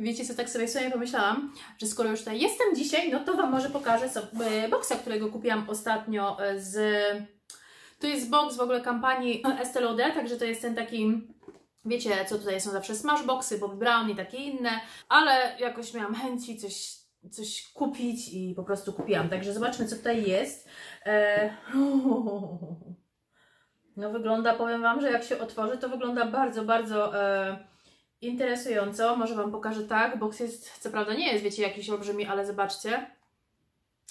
Wiecie co, tak sobie sobie pomyślałam, że skoro już tutaj jestem dzisiaj, no to Wam może pokażę sobie boksa, którego kupiłam ostatnio z... To jest box w ogóle kampanii Estée Lauder, także to jest ten taki... Wiecie, co tutaj są zawsze smashboxy, Bobby Brown i takie inne, ale jakoś miałam chęci coś, coś kupić i po prostu kupiłam. Także zobaczmy, co tutaj jest. E... No wygląda, powiem Wam, że jak się otworzy, to wygląda bardzo, bardzo e, interesująco. Może Wam pokażę tak. Box jest, co prawda nie jest, wiecie, jakiś olbrzymi, ale zobaczcie.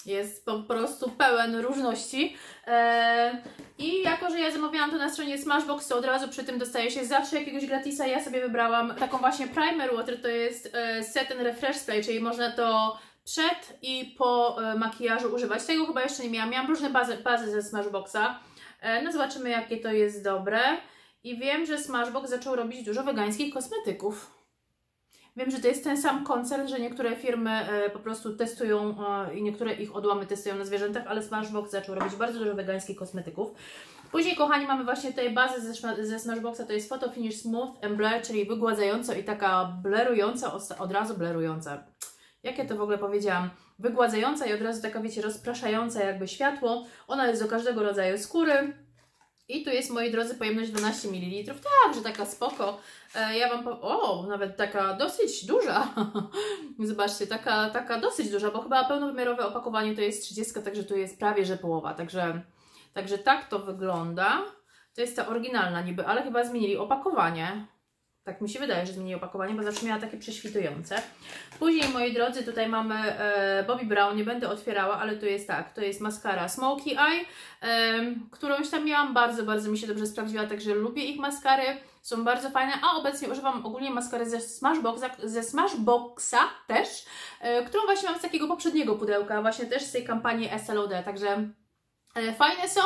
Jest po prostu pełen różności. E, I jako, że ja zamawiałam to na stronie Smashbox, to od razu przy tym dostaje się zawsze jakiegoś gratisa. Ja sobie wybrałam taką właśnie Primer Water, to jest e, Set and Refresh Spray, czyli można to przed i po e, makijażu używać. Tego chyba jeszcze nie miałam. Miałam różne bazy, bazy ze Smashboxa. E, no zobaczymy jakie to jest dobre. I wiem, że Smashbox zaczął robić dużo wegańskich kosmetyków. Wiem, że to jest ten sam koncern, że niektóre firmy e, po prostu testują e, i niektóre ich odłamy testują na zwierzętach, ale Smashbox zaczął robić bardzo dużo wegańskich kosmetyków. Później, kochani, mamy właśnie tutaj bazę ze, ze Smashboxa, to jest Photo Finish Smooth and Blur, czyli wygładzająca i taka blerująca, od razu blerująca. Jakie to w ogóle powiedziałam? Wygładzająca i od razu taka, wiecie, rozpraszająca jakby światło. Ona jest do każdego rodzaju skóry. I tu jest, moi drodzy, pojemność 12 ml. Tak, że taka spoko. E, ja Wam powiem, o, nawet taka dosyć duża. Zobaczcie, taka, taka dosyć duża, bo chyba pełnowymiarowe opakowanie to jest 30, także tu jest prawie, że połowa. Także, także tak to wygląda. To jest ta oryginalna niby, ale chyba zmienili opakowanie. Tak mi się wydaje, że zmieni opakowanie, bo zawsze miała takie prześwitujące. Później, moi drodzy, tutaj mamy e, Bobbi Brown, nie będę otwierała, ale to jest tak, to jest maskara Smoky Eye, e, którąś tam miałam, bardzo, bardzo mi się dobrze sprawdziła, także lubię ich maskary, są bardzo fajne, a obecnie używam ogólnie maskary ze Smashboxa, ze Smashboxa też, e, którą właśnie mam z takiego poprzedniego pudełka, właśnie też z tej kampanii SLOD, także fajne są,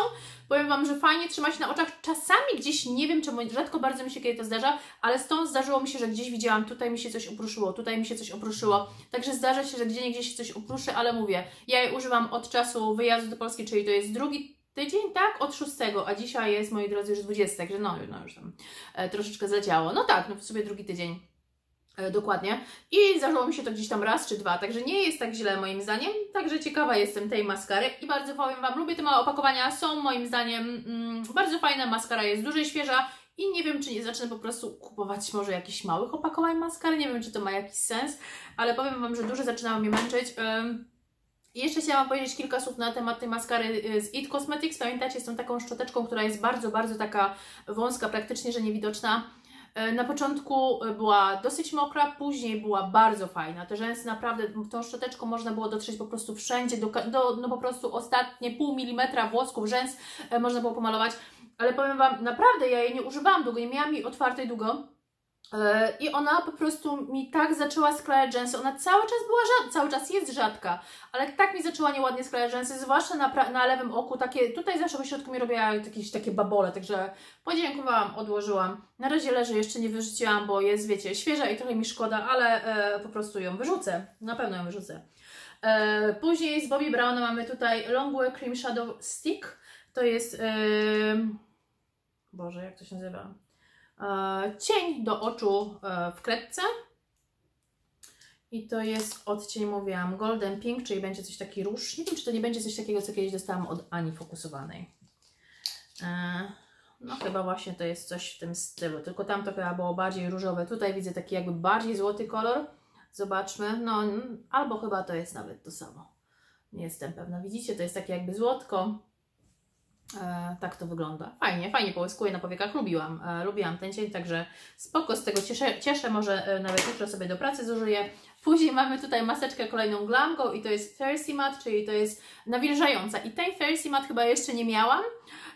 powiem Wam, że fajnie trzymać na oczach. Czasami gdzieś, nie wiem czemu, rzadko bardzo mi się kiedy to zdarza, ale stąd zdarzyło mi się, że gdzieś widziałam, tutaj mi się coś upruszyło, tutaj mi się coś opruszyło. Także zdarza się, że gdzie niegdzie się coś upruszy, ale mówię, ja je używam od czasu wyjazdu do Polski, czyli to jest drugi tydzień, tak? Od 6, a dzisiaj jest, moi drodzy, już 20, także no, no już tam e, troszeczkę zadziało. No tak, no w sobie drugi tydzień. E, dokładnie. I zdarzyło mi się to gdzieś tam raz czy dwa, także nie jest tak źle moim zdaniem. Także ciekawa jestem tej maskary i bardzo powiem Wam, lubię te małe opakowania, są moim zdaniem mm, bardzo fajna, maskara jest duża i świeża i nie wiem, czy nie zacznę po prostu kupować może jakichś małych opakowań maskary, nie wiem, czy to ma jakiś sens, ale powiem Wam, że duże zaczynało mnie męczyć. I jeszcze chciałam powiedzieć kilka słów na temat tej maskary y, z It Cosmetics. Pamiętacie, z tą taką szczoteczką, która jest bardzo, bardzo taka wąska, praktycznie, że niewidoczna. E, na początku e, była dosyć mokra, później była bardzo fajna. Te rzęsy naprawdę, tą szczoteczką można było dotrzeć po prostu wszędzie, do, do no po prostu ostatnie pół milimetra włosków rzęs e, można było pomalować. Ale powiem Wam, naprawdę ja jej nie używałam długo, nie miałam jej otwartej długo. E, I ona po prostu mi tak zaczęła sklejać rzęsy. Ona cały czas była rzadka, cały czas jest rzadka, ale tak mi zaczęła nieładnie sklejać rzęsy, zwłaszcza na, na lewym oku. Takie, tutaj zawsze po środku mi robiła jakieś takie babole, także podziękowałam, odłożyłam. Na razie leży, jeszcze nie wyrzuciłam, bo jest, wiecie, świeża i trochę mi szkoda, ale e, po prostu ją wyrzucę. Na pewno ją wyrzucę. E, później z Bobbi Browna mamy tutaj Longwear Cream Shadow Stick. To jest... E, Boże, jak to się nazywa? E, cień do oczu e, w kredce. I to jest odcień, mówiłam, Golden Pink, czyli będzie coś taki róż. Nie wiem, czy to nie będzie coś takiego, co kiedyś dostałam od Ani fokusowanej. E, no chyba właśnie to jest coś w tym stylu, tylko tam to chyba było bardziej różowe. Tutaj widzę taki jakby bardziej złoty kolor. Zobaczmy, no albo chyba to jest nawet to samo. Nie jestem pewna. Widzicie, to jest takie jakby złotko. E, tak to wygląda. Fajnie, fajnie połyskuje na powiekach. Lubiłam, e, lubiłam ten cień, także spoko, z tego cieszę, cieszę. może e, nawet jutro sobie do pracy zużyję. Później mamy tutaj maseczkę kolejną Glamgo i to jest Thirsty Matte, czyli to jest nawilżająca. I tej Thirsty Matte chyba jeszcze nie miałam,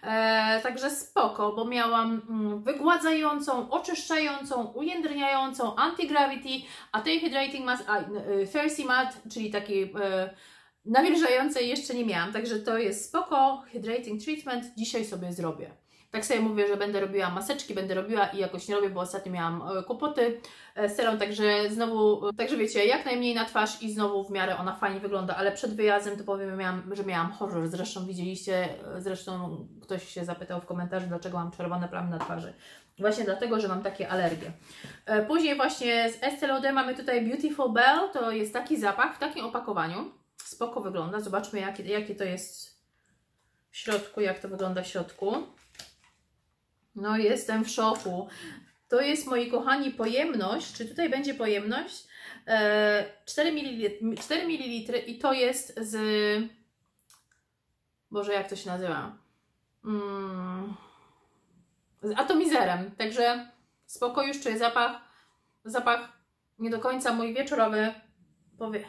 e, także spoko, bo miałam mm, wygładzającą, oczyszczającą, ujędrniającą, anti-gravity, a tej Hydrating Mask, a, e, Thirsty Matte, czyli taki... E, Nawilżającej jeszcze nie miałam, także to jest spoko. Hydrating Treatment dzisiaj sobie zrobię. Tak sobie mówię, że będę robiła maseczki, będę robiła i jakoś nie robię, bo ostatnio miałam e, kłopoty e, z serą, także znowu, także wiecie, jak najmniej na twarz i znowu w miarę ona fajnie wygląda, ale przed wyjazdem to powiem, miałam, że miałam horror, zresztą widzieliście, e, zresztą ktoś się zapytał w komentarzu, dlaczego mam czerwone plamy na twarzy. Właśnie dlatego, że mam takie alergie. E, później właśnie z Estée Lauder mamy tutaj Beautiful Bell. To jest taki zapach w takim opakowaniu. Spoko wygląda. Zobaczmy jakie, to jest w środku, jak to wygląda w środku. No jestem w szoku. To jest, moi kochani, pojemność. Czy tutaj będzie pojemność? 4 ml, 4 ml i to jest z... Boże, jak to się nazywa? Mm, z atomizerem. Także spoko, już czuję zapach. Zapach nie do końca mój wieczorowy. Powie...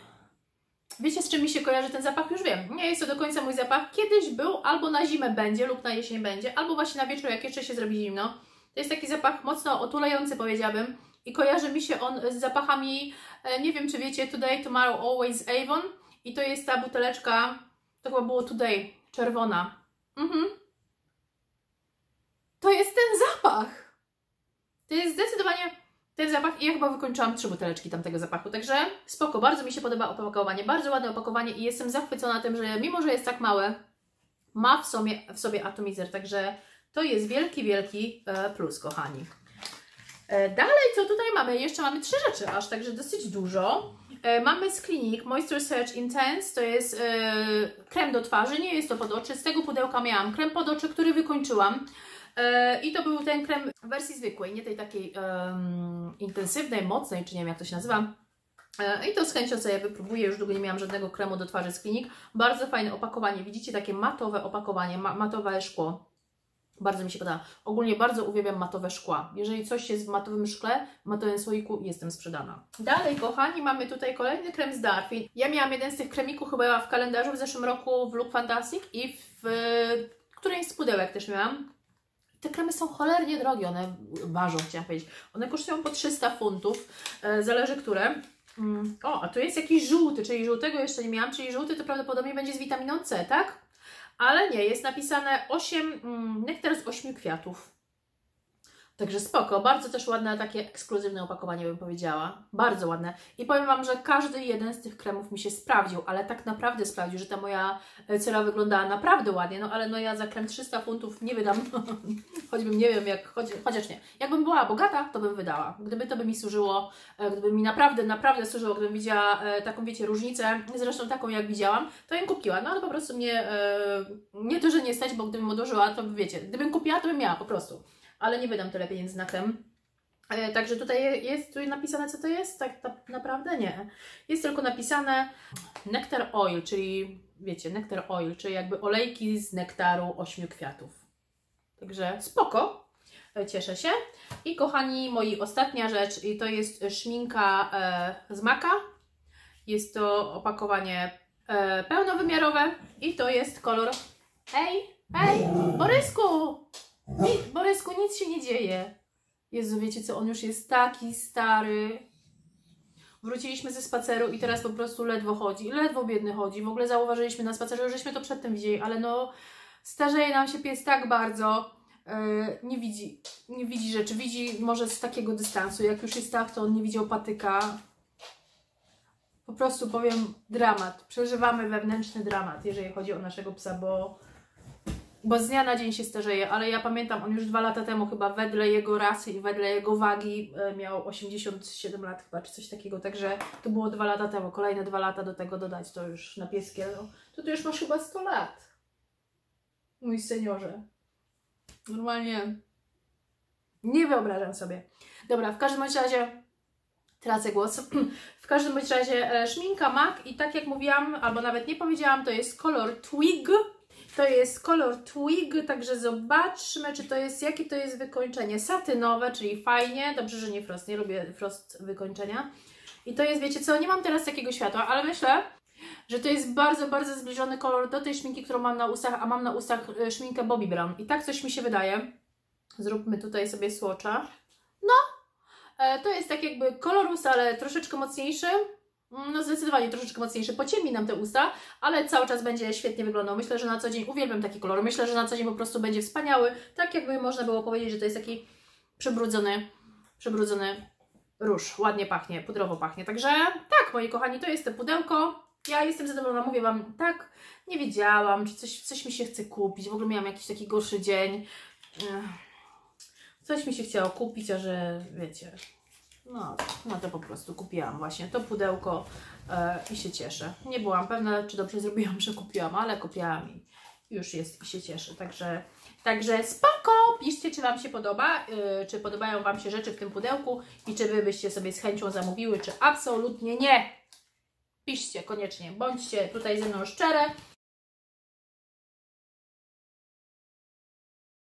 Wiecie, z czym mi się kojarzy ten zapach? Już wiem. Nie jest to do końca mój zapach. Kiedyś był, albo na zimę będzie, lub na jesień będzie, albo właśnie na wieczór, jak jeszcze się zrobi zimno. To jest taki zapach mocno otulający, powiedziałabym. I kojarzy mi się on z zapachami, e, nie wiem czy wiecie, Today, Tomorrow, Always Avon. I to jest ta buteleczka, to chyba było Today, czerwona. Mhm. To jest ten zapach. To jest zdecydowanie ten zapach i ja chyba wykończyłam trzy buteleczki tamtego zapachu, także spoko, bardzo mi się podoba opakowanie, bardzo ładne opakowanie i jestem zachwycona tym, że mimo, że jest tak małe, ma w sobie, w sobie atomizer, także to jest wielki, wielki e, plus, kochani. E, dalej, co tutaj mamy? Jeszcze mamy trzy rzeczy aż, także dosyć dużo. E, mamy z Clinique Moisture Search Intense, to jest krem do twarzy, nie jest to pod oczy. Z tego pudełka miałam krem pod oczy, który wykończyłam. E, I to był ten krem w wersji zwykłej, nie tej takiej um, intensywnej, mocnej, czy nie wiem jak to się nazywa. E, I to z chęcią sobie wypróbuję, już długo nie miałam żadnego kremu do twarzy z klinik. Bardzo fajne opakowanie, widzicie takie matowe opakowanie, ma matowe szkło. Bardzo mi się podoba. Ogólnie bardzo uwielbiam matowe szkła. Jeżeli coś jest w matowym szkle, w matowym słoiku, jestem sprzedana. Dalej, kochani, mamy tutaj kolejny krem z Darfin. Ja miałam jeden z tych kremików chyba w kalendarzu w zeszłym roku w Look Fantastic i w którejś z pudełek też miałam. Te kremy są cholernie drogie, one ważą, chciałam powiedzieć. One kosztują po 300 funtów, e, zależy które. Mm. O, a tu jest jakiś żółty, czyli żółtego jeszcze nie miałam, czyli żółty to prawdopodobnie będzie z witaminą C, tak? Ale nie, jest napisane 8, mm, nektar z 8 kwiatów. Także spoko, bardzo też ładne, takie ekskluzywne opakowanie bym powiedziała. Bardzo ładne. I powiem Wam, że każdy jeden z tych kremów mi się sprawdził, ale tak naprawdę sprawdził, że ta moja e, cera wyglądała naprawdę ładnie, no ale no ja za krem 300 funtów nie wydam, choćbym nie wiem jak, choć, chociaż nie. Jakbym była bogata, to bym wydała. Gdyby to by mi służyło, e, gdyby mi naprawdę, naprawdę służyło, gdybym widziała e, taką, wiecie, różnicę, zresztą taką jak widziałam, to bym kupiła, no ale po prostu mnie, nie to, że nie stać, bo gdybym odłożyła, to wiecie, gdybym kupiła, to bym miała po prostu ale nie wydam tyle pieniędzy na krem. E, także tutaj jest tu napisane, co to jest? Tak, naprawdę nie. Jest tylko napisane Nectar Oil, czyli wiecie, Nectar Oil, czyli jakby olejki z nektaru ośmiu kwiatów. Także spoko, e, cieszę się. I kochani moi, ostatnia rzecz i to jest szminka e, z Maka. Jest to opakowanie pełnowymiarowe i to jest kolor... Ej, ej, Borysku! Borysku, nic się nie dzieje. Jezu, wiecie co, on już jest taki stary. Wróciliśmy ze spaceru i teraz po prostu ledwo chodzi. Ledwo biedny chodzi. W ogóle zauważyliśmy na spacerze, żeśmy to przedtem widzieli, ale no starzeje nam się pies tak bardzo. Yy, nie widzi, nie widzi rzeczy. Widzi może z takiego dystansu. Jak już jest tak, to on nie widział patyka. Po prostu powiem dramat. Przeżywamy wewnętrzny dramat, jeżeli chodzi o naszego psa, bo bo z dnia na dzień się starzeje, ale ja pamiętam, on już dwa lata temu chyba wedle jego rasy i wedle jego wagi e, miał 87 lat chyba, czy coś takiego, także to było dwa lata temu, kolejne dwa lata do tego dodać, to już na pieskie, no, to ty już masz chyba 100 lat, mój seniorze. Normalnie nie wyobrażam sobie. Dobra, w każdym razie tracę głos. W każdym razie e, szminka MAC i tak jak mówiłam, albo nawet nie powiedziałam, to jest kolor Twig to jest kolor Twig, także zobaczmy, czy to jest, jakie to jest wykończenie. Satynowe, czyli fajnie, dobrze, że nie frost, nie lubię frost wykończenia. I to jest, wiecie co, nie mam teraz takiego światła, ale myślę, że to jest bardzo, bardzo zbliżony kolor do tej szminki, którą mam na ustach, a mam na ustach e, szminkę Bobbi Brown. I tak coś mi się wydaje. Zróbmy tutaj sobie słocza. No, e, to jest tak jakby kolor ust, ale troszeczkę mocniejszy. No zdecydowanie troszeczkę mocniejszy, pociemni nam te usta, ale cały czas będzie świetnie wyglądał. Myślę, że na co dzień uwielbiam taki kolor. Myślę, że na co dzień po prostu będzie wspaniały. Tak jakby można było powiedzieć, że to jest taki przebrudzony, przebrudzony róż. Ładnie pachnie, pudrowo pachnie. Także tak, moi kochani, to jest to pudełko. Ja jestem zadowolona, mówię Wam, tak, nie wiedziałam, czy coś, coś mi się chce kupić. W ogóle miałam jakiś taki gorszy dzień Coś mi się chciało kupić, a że wiecie, no, no to po prostu kupiłam właśnie to pudełko e, i się cieszę. Nie byłam pewna, czy dobrze zrobiłam, że kupiłam, ale kupiłam i już jest i się cieszę. Także, także spoko! Piszcie, czy Wam się podoba, y, czy podobają Wam się rzeczy w tym pudełku i czy Wy byście sobie z chęcią zamówiły, czy absolutnie nie. Piszcie koniecznie, bądźcie tutaj ze mną szczere.